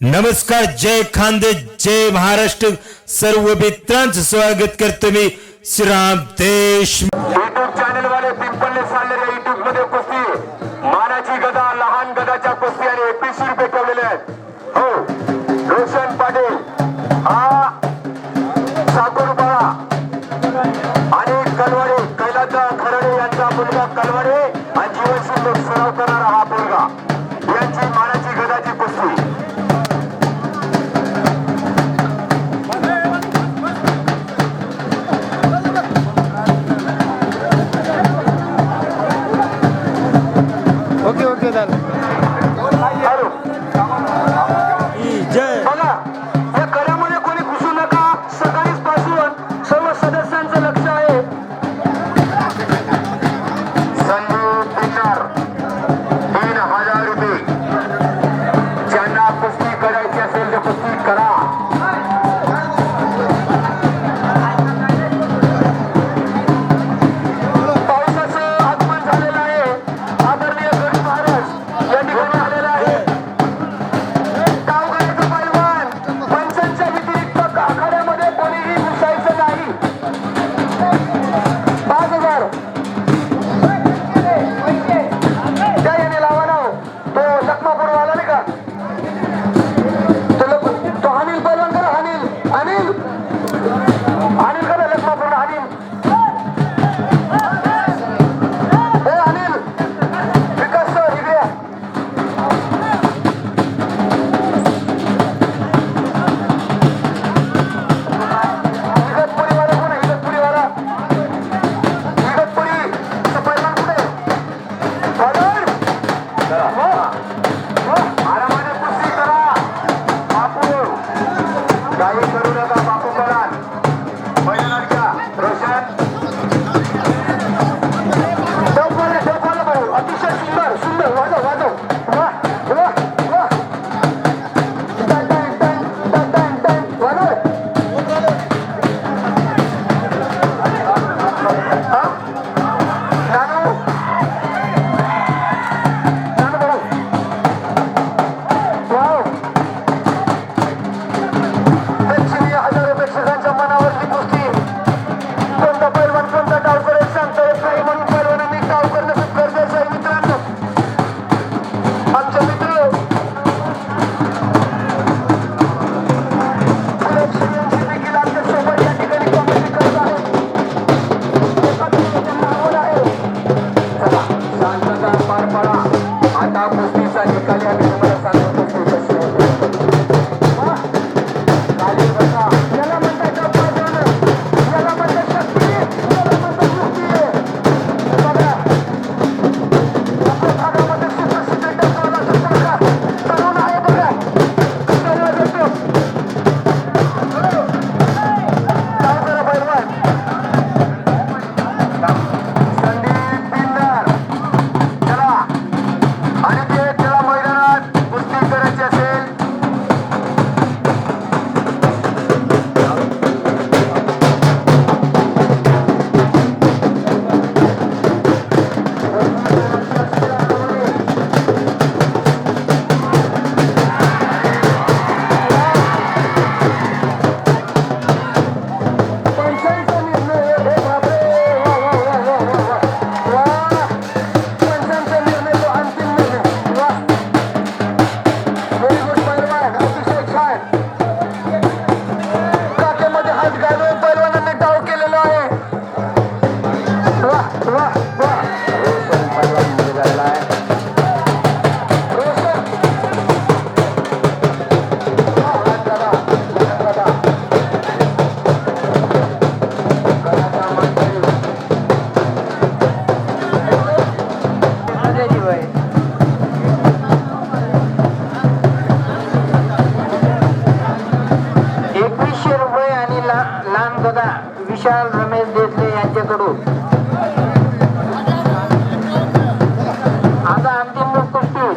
नमस्कार जय खांदे जय महाराष्ट्र. सर्व मित्रांचं स्वागत करतो मी श्रीराम देश युट्यूब चॅनल वाले पिंपल्ले चाललेल्या युट्यूबमध्ये कुस्ती मानाची गदा लहान गदाच्या कुस्ती आणि एकवीसशे रुपये ठेवलेले आहेत. हो रोशन पाटील. हा Sakore Boa! Boa! Maravilha! Mumbai आणि लहान गदा विशाल रमेश देसले यांच्याकडून. आता अंतिम लोक कुस्ती.